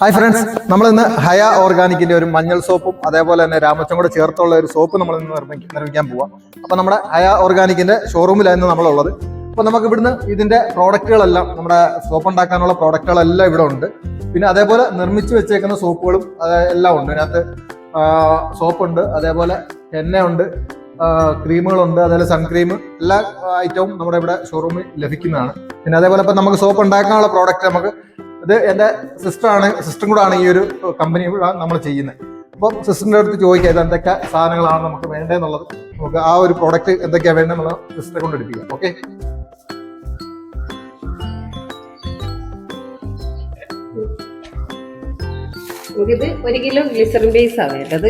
Hi friends നമ്മൾ ഇന്ന് ഹയ ഓർഗാനിക്കിന്റെ ഒരു മഞ്ഞൾ സോപ്പും അതേപോലെ തന്നെ രാമച്ചം കൂടെ ചേർത്തുള്ള ഒരു സോപ്പ് നമ്മൾ ഇന്ന് നിർമ്മിക്കാൻ നിർമ്മിക്കാൻ പോവാം. അപ്പൊ നമ്മുടെ ഹയ ഓർഗാനിക്കിന്റെ ഷോറൂമിലായിരുന്നു നമ്മളുള്ളത്. അപ്പൊ നമുക്ക് ഇവിടുന്ന് ഇതിന്റെ പ്രോഡക്റ്റുകളെല്ലാം നമ്മുടെ സോപ്പ് ഉണ്ടാക്കാനുള്ള പ്രോഡക്റ്റുകളെല്ലാം ഇവിടെ ഉണ്ട്. പിന്നെ അതേപോലെ നിർമ്മിച്ചു വെച്ചേക്കുന്ന സോപ്പുകളും എല്ലാം ഉണ്ട്. അതിനകത്ത് സോപ്പുണ്ട് അതേപോലെ എണ്ണയുണ്ട് ക്രീമുകളുണ്ട് അതേപോലെ സൺക്രീം എല്ലാ ഐറ്റവും നമ്മുടെ ഇവിടെ ഷോറൂമിൽ ലഭിക്കുന്നതാണ്. പിന്നെ അതേപോലെ ഇപ്പം നമുക്ക് സോപ്പ് ഉണ്ടാക്കാനുള്ള പ്രോഡക്റ്റ് നമുക്ക് ഇത് എന്റെ സിസ്റ്ററാണ് സിസ്റ്ററും കൂടെ ആണ് ഈ ഒരു കമ്പനി നമ്മൾ ചെയ്യുന്നത്. അപ്പം സിസ്റ്ററിന്റെ അടുത്ത് ചോദിക്കുക ഇത് എന്തൊക്കെ സാധനങ്ങളാണ് നമുക്ക് വേണ്ടതെന്നുള്ളത് നമുക്ക് ആ ഒരു പ്രോഡക്റ്റ് എന്തൊക്കെയാണ് വേണ്ടതെന്നുള്ളത് സിസ്റ്ററെ കൊണ്ട് എടുപ്പിക്കുക ഓക്കെ നമുക്കിത് ഒരു കിലോ ഗ്ലിസറിൻ ബേസ് ആണ് വേണ്ടത്.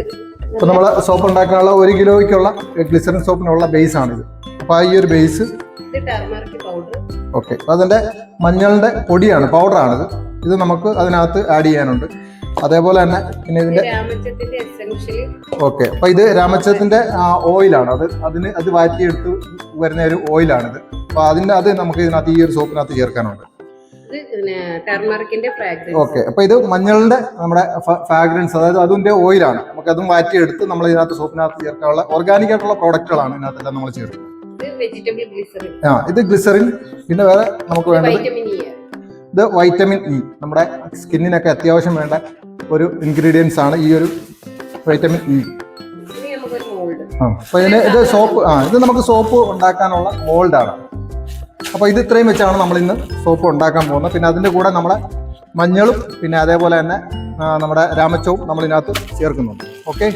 ഇപ്പൊ നമ്മൾ സോപ്പ് ഉണ്ടാക്കാനുള്ള ഒരു കിലോയ്ക്കുള്ള ഗ്ലിസറിൻ സോപ്പിനുള്ള ബേസ് ആണിത്. അപ്പൊ ഈ ഒരു ബേസ് ടർമറിക് പൗഡർ ഓക്കെ അതിന്റെ മഞ്ഞളുടെ പൊടിയാണ് പൗഡറാണിത് ഇത് നമുക്ക് അതിനകത്ത് ആഡ് ചെയ്യാനുണ്ട്. അതേപോലെ തന്നെ പിന്നെ ഇതിന്റെ ഓക്കെ അപ്പൊ ഇത് രാമച്ചത്തിന്റെ ഓയിലാണ് അത് അതിന് അത് വാറ്റിയെടുത്ത് വരുന്ന ഒരു ഓയിലാണിത് അപ്പൊ അതിന്റെ അത് നമുക്ക് ഇതിനകത്ത് ഈ ഒരു സോപ്പിനകത്ത് ചേർക്കാനുണ്ട്. ഫ്രാഗ്രൻസ് ഓക്കെ അപ്പൊ ഇത് മഞ്ഞളിന്റെ നമ്മുടെ ഫാഗ്രൻസ് അതായത് അതിന്റെ ഓയിലാണ് നമുക്ക് അതും വാറ്റിയെടുത്ത് നമ്മൾ ഇതിനകത്ത് സോപ്പിനകത്ത് ചേർക്കാനുള്ള ഓർഗാനിക് ആയിട്ടുള്ള പ്രോഡക്റ്റുകളാണ് ഇതിനകത്തെല്ലാം നമ്മൾ ചേർക്കുന്നത്. വെജിറ്റബിൾ ഗ്ലിസറിൻ ആ ഇത് ഗ്ലിസറിൻ പിന്നെ വേറെ നമുക്ക് വേണ്ടത് വൈറ്റമിൻ ഇ ഇത് വൈറ്റമിൻ ഇ നമ്മുടെ സ്കിന്നിനൊക്കെ അത്യാവശ്യം വേണ്ട ഒരു ഇൻഗ്രീഡിയൻസ് ആണ് ഈ ഒരു വൈറ്റമിൻ ഇ മോൾഡ് ആ അപ്പൊ ഇതിന് ഇത് സോപ്പ് ആ ഇത് നമുക്ക് സോപ്പ് ഉണ്ടാക്കാനുള്ള മോൾഡാണ് അപ്പൊ ഇത് ഇത്രയും വെച്ചാണ് നമ്മൾ ഇന്ന് സോപ്പ് ഉണ്ടാക്കാൻ പോകുന്നത്. പിന്നെ അതിന്റെ കൂടെ നമ്മളെ മഞ്ഞളും പിന്നെ അതേപോലെ തന്നെ നമ്മുടെ രാമച്ചവും നമ്മളിനകത്ത് ചേർക്കുന്നുണ്ട്. ഓക്കെ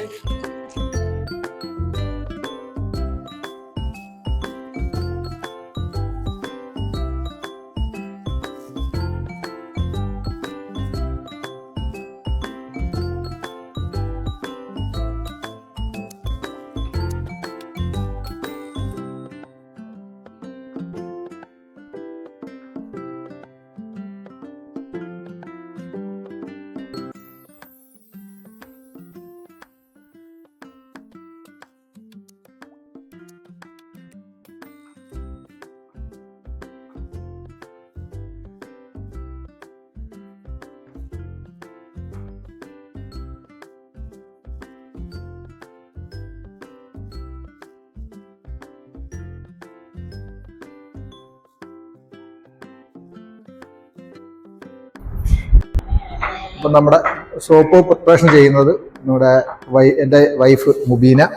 നമ്മുടെ സോപ്പ് പ്രിപ്പറേഷൻ ചെയ്യുന്നത് നമ്മുടെ വൈ എന്റെ വൈഫ് മുബീന.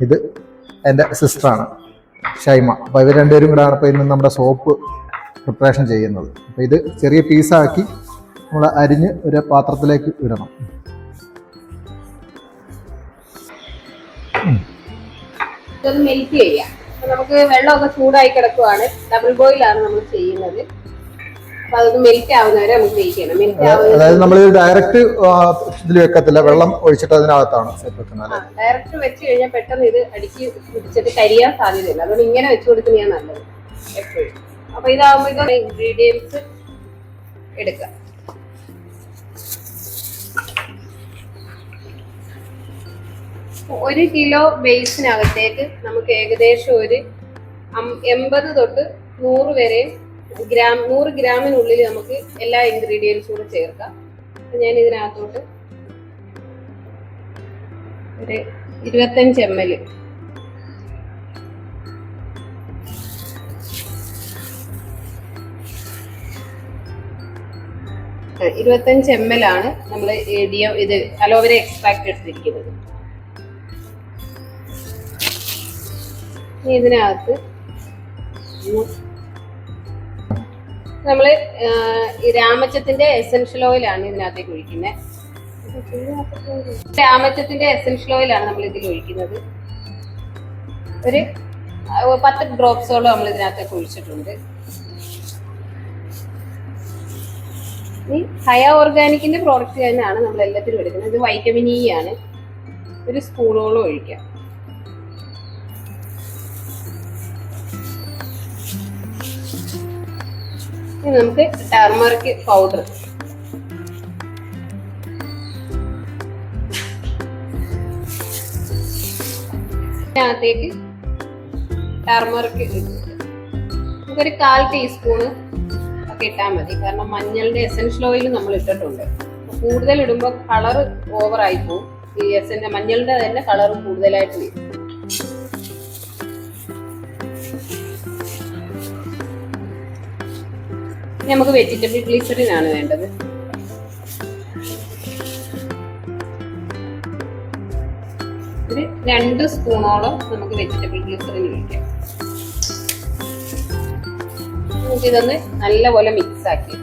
ഇത് എന്റെ സിസ്റ്ററാണ് ഷൈമ. അപ്പോൾ ഇവർ രണ്ടുപേരും കൂടെയാണ് ഇപ്പോൾ ഇന്ന് നമ്മുടെ സോപ്പ് പ്രിപ്പറേഷൻ ചെയ്യുന്നത്. അപ്പോൾ ഇത് ചെറിയ പീസാക്കി നമ്മൾ അരിഞ്ഞ് ഒരു പാത്രത്തിലേക്ക് ഇടണം. മെൽറ്റ് ചെയ്യാം. നമുക്ക് വെള്ളമൊക്കെ ചൂടായി കിടക്കുവാണ്. ഡബിൾ ബോയിലാണ് നമ്മൾ ചെയ്യുന്നത്. അതായത് നമ്മൾ ഡയറക്റ്റ് ഇതിൽ വെക്കത്തില്ല. വെള്ളം ഒഴിച്ചിട്ട് അതിനകത്താണ് വെക്കുന്നത് ഡയറക്റ്റ് വെച്ച് കഴിഞ്ഞാൽ പെട്ടെന്ന് ഇത് അടിച്ച് പിടിച്ചിട്ട് കരിയാൻ സാധ്യതയില്ല. അതുകൊണ്ട് ഇങ്ങനെ വെച്ച് കൊടുക്കുന്നതാണ് നല്ലത് എപ്പോഴും. അപ്പൊ ഇതാവുമ്പോൾ ഇത് ഇൻഗ്രീഡിയൻസ് എടുക്കാം. ഒരു കിലോ ബേസിനകത്തേക്ക് നമുക്ക് ഏകദേശം ഒരു എൺപത് തൊട്ട് നൂറ് വരെ ഗ്രാം നൂറ് ഗ്രാമിനുള്ളിൽ നമുക്ക് എല്ലാ ഇൻഗ്രീഡിയൻസും കൂടെ ചേർക്കാം. ഞാൻ ഇതിനകത്തോട്ട് ഒരു ഇരുപത്തഞ്ച് എം എൽ ഇരുപത്തഞ്ച് എം എൽ ആണ് നമ്മൾ ഡിയോ ഇത് അലോവേര എക്സ്ട്രാക്ട് എടുത്തിരിക്കുന്നത്. ഇതിനകത്ത് നമ്മൾ രാമച്ചത്തിന്റെ എസെൻഷ്യൽ ഓയിലാണ് ഇതിനകത്തേക്ക് ഒഴിക്കുന്നത് രാമച്ചത്തിന്റെ എസെൻഷ്യൽ ഓയിലാണ് നമ്മൾ ഇതിൽ ഒഴിക്കുന്നത്. ഒരു പത്ത് ഡ്രോപ്സോളം നമ്മൾ ഇതിനകത്തേക്ക് ഒഴിച്ചിട്ടുണ്ട്. ഈ ഹയ ഓർഗാനിക്കിന്റെ പ്രോഡക്റ്റ് തന്നെയാണ് നമ്മൾ എല്ലാത്തിലും എടുക്കുന്നത്. ഇത് വൈറ്റമിൻ ഇ ആണ്. ഒരു സ്പൂണോളം ഒഴിക്കാം. നമുക്ക് ടർമറിക് പൗഡർ ഇതിനകത്തേക്ക് ടർമറിക് നമുക്കൊരു കാൽ ടീസ്പൂണ് ഒക്കെ ഇട്ടാൽ മതി. കാരണം മഞ്ഞളിന്റെ എസൻഷ്യൽ ഓയിൽ നമ്മൾ ഇട്ടിട്ടുണ്ട്. കൂടുതൽ ഇടുമ്പോൾ കളർ ഓവറായി പോകും ഈ എസന്റെ മഞ്ഞളിന്റെ തന്നെ കളർ കൂടുതലായിട്ട് വരും. നമുക്ക് വെജിറ്റബിൾ ഗ്ലിസറിനാണ് വേണ്ടത് രണ്ട് സ്പൂണോളം നമുക്ക് വെജിറ്റബിൾ ഗ്ലിസറിൻ ഒഴിക്കാം നമുക്കിതൊന്ന് നല്ലപോലെ മിക്സ് ആക്കി.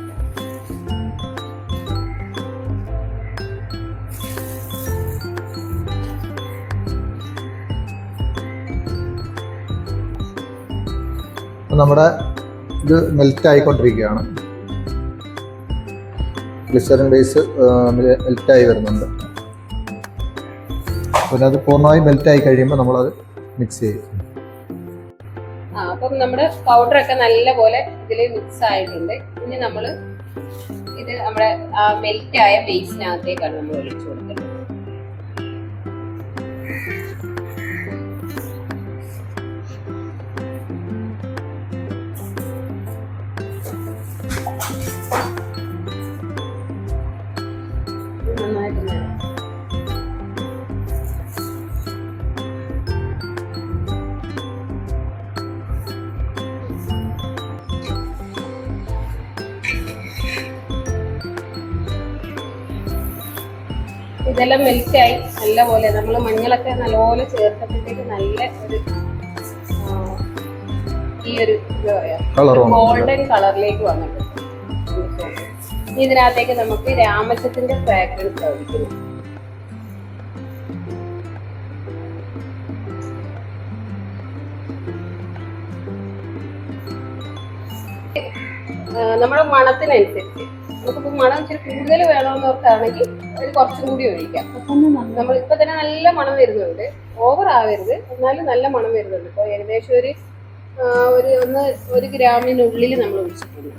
നമ്മുടെ ഇത് മെൽറ്റ് ആയിക്കൊണ്ടിരിക്കുകയാണ്. ഗ്ലിസറിൻ ബേസ് മെൽറ്റായി വരുന്നുണ്ട്. പിന്നെ അത് പൂർണമായി മെൽറ്റ് ആയി കഴിയുമ്പോൾ നമ്മളത് മിക്സ് ചെയ്യും. അപ്പം നമ്മുടെ പൗഡർ ഒക്കെ നല്ലപോലെ ഇതിൽ മിക്സ് ആയിട്ടുണ്ട്. ഇനി നമ്മൾ ഇത് നമ്മുടെ ആ മെൽറ്റ് ആയ ബേസിനകത്തേക്കാണ് നമ്മൾ ഒഴിച്ചു കൊടുക്കുന്നത്. ഇതെല്ലാം മെൽറ്റായി നല്ല പോലെ നമ്മൾ മഞ്ഞളൊക്കെ നല്ലപോലെ ചേർത്തപ്പോഴത്തേക്ക് നല്ല ഒരു ഈ ഒരു എന്താ ഗോൾഡൻ കളറിലേക്ക് വന്നിട്ടുണ്ട്. ഇതിനകത്തേക്ക് നമുക്ക് രാമച്ചത്തിന്റെ ഫ്രാഗ്രൻസ് ഒഴിക്കുന്നു നമ്മുടെ മണത്തിനനുസരിച്ച്. നമുക്കിപ്പോ മണം ഇച്ചിരി കൂടുതൽ വേണമെന്നവർക്കാണെങ്കിൽ അതിൽ കുറച്ചും കൂടി ഒഴിക്കാം. നമ്മൾ ഇപ്പൊ തന്നെ നല്ല മണം വരുന്നുണ്ട്. ഓവർ ആവരുത്. എന്നാലും നല്ല മണം വരുന്നുണ്ട്. ഇപ്പൊ ഏകദേശം ഒരു ഒരു ഒന്ന് ഒരു ഗ്രാമിനുള്ളിൽ നമ്മൾ ഒഴിച്ചിട്ടുണ്ട്.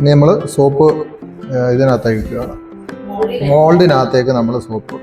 ഇനി നമ്മൾ സോപ്പ് ഇതിനകത്തേക്ക് മോൾഡിനകത്തേക്ക് നമ്മൾ സോപ്പ്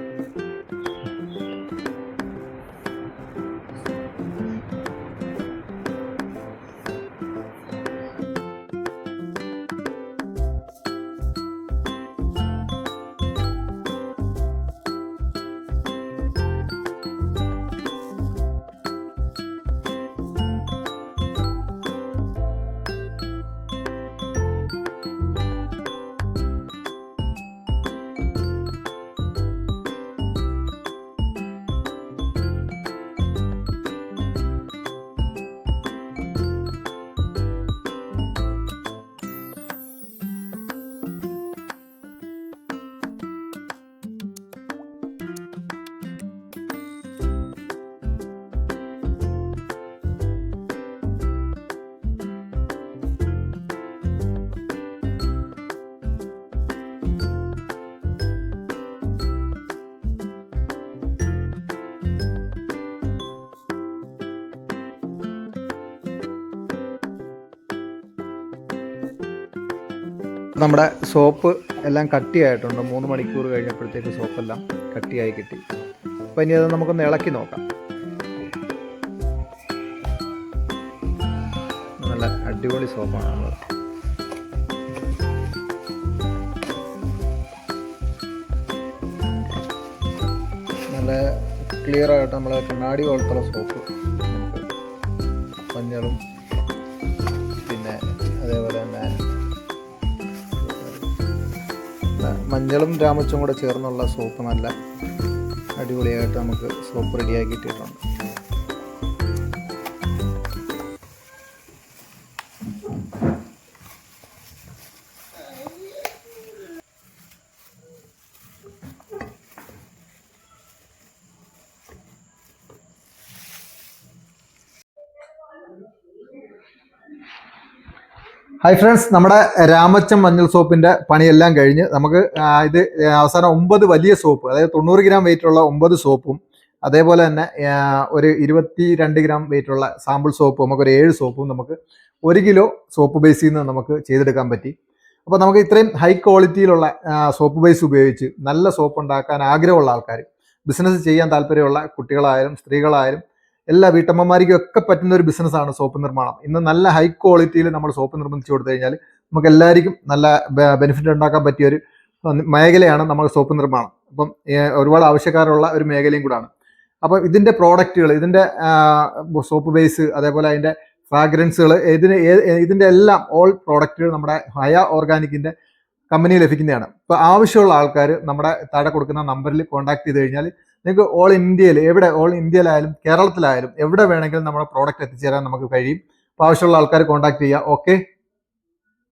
നമ്മുടെ സോപ്പ് എല്ലാം കട്ടിയായിട്ടുണ്ട്. മൂന്ന് മണിക്കൂർ കഴിഞ്ഞപ്പോഴത്തേക്ക് സോപ്പെല്ലാം കട്ടിയായി കിട്ടി. അപ്പോൾ ഇനി അത് നമുക്കൊന്ന് ഇളക്കി നോക്കാം. നല്ല അടിപൊളി സോപ്പാണ് നമ്മൾ നല്ല ക്ലിയറായിട്ട് നമ്മളെ കണ്ണാടി പോലത്തുള്ള സോപ്പ് നമുക്ക് മഞ്ഞളും രാമച്ചും കൂടെ ചേർന്നുള്ള സോപ്പ് നല്ല അടിപൊളിയായിട്ട് നമുക്ക് സോപ്പ് റെഡിയാക്കി കിട്ടിയിട്ടുണ്ട് ഹായ് ഫ്രണ്ട്സ് നമ്മുടെ രാമച്ചം മഞ്ഞൾ സോപ്പിന്റെ പണിയെല്ലാം കഴിഞ്ഞ് നമുക്ക് ഇത് അവസാനം ഒമ്പത് വലിയ സോപ്പ് അതായത് തൊണ്ണൂറ് ഗ്രാം വെയിറ്റുള്ള ഒമ്പത് സോപ്പും അതേപോലെ തന്നെ ഒരു ഇരുപത്തി രണ്ട് ഗ്രാം വെയിറ്റുള്ള സാമ്പിൾ സോപ്പ് നമുക്കൊരു ഏഴ് സോപ്പും നമുക്ക് ഒരു കിലോ സോപ്പ് ബേസിൽ നിന്ന് നമുക്ക് ചെയ്തെടുക്കാൻ പറ്റി. അപ്പോൾ നമുക്ക് ഇത്രയും ഹൈ ക്വാളിറ്റിയിലുള്ള സോപ്പ് ബേസ് ഉപയോഗിച്ച് നല്ല സോപ്പ് ഉണ്ടാക്കാൻ ആഗ്രഹമുള്ള ആൾക്കാർ ബിസിനസ് ചെയ്യാൻ താല്പര്യമുള്ള കുട്ടികളായാലും സ്ത്രീകളായാലും എല്ലാ വീട്ടമ്മമാർക്കും ഒക്കെ പറ്റുന്ന ഒരു ബിസിനസ്സാണ് സോപ്പ് നിർമ്മാണം. ഇന്ന് നല്ല ഹൈ ക്വാളിറ്റിയിൽ നമ്മൾ സോപ്പ് നിർമ്മിച്ചു കൊടുത്തു കഴിഞ്ഞാൽ നമുക്ക് എല്ലാവർക്കും നല്ല ബെനിഫിറ്റ് ഉണ്ടാക്കാൻ പറ്റിയ ഒരു മേഖലയാണ് നമ്മൾ സോപ്പ് നിർമ്മാണം. അപ്പം ഒരുപാട് ആവശ്യക്കാരുള്ള ഒരു മേഖലയും കൂടാണ്. അപ്പം ഇതിന്റെ പ്രോഡക്റ്റുകൾ ഇതിന്റെ സോപ്പ് ബേസ് അതേപോലെ അതിന്റെ ഫ്രാഗ്രൻസുകൾ ഇതിന് ഇതിന്റെ എല്ലാം ഓൾ പ്രോഡക്റ്റുകൾ നമ്മുടെ ഹയ ഓർഗാനിക്കിന്റെ കമ്പനി ലഭിക്കുന്നതാണ്. ഇപ്പോൾ ആവശ്യമുള്ള ആൾക്കാർ നമ്മുടെ താഴെ കൊടുക്കുന്ന നമ്പറിൽ കോൺടാക്ട് ചെയ്ത് കഴിഞ്ഞാൽ നിങ്ങൾക്ക് ഓൾ ഇന്ത്യയിൽ എവിടെ ഓൾ ഇന്ത്യയിലായാലും കേരളത്തിലായാലും എവിടെ വേണമെങ്കിലും നമ്മുടെ പ്രോഡക്റ്റ് എത്തിച്ചേരാൻ നമുക്ക് കഴിയും. അപ്പോൾ ആവശ്യമുള്ള ആൾക്കാർ കോൺടാക്ട് ചെയ്യുക. ഓക്കെ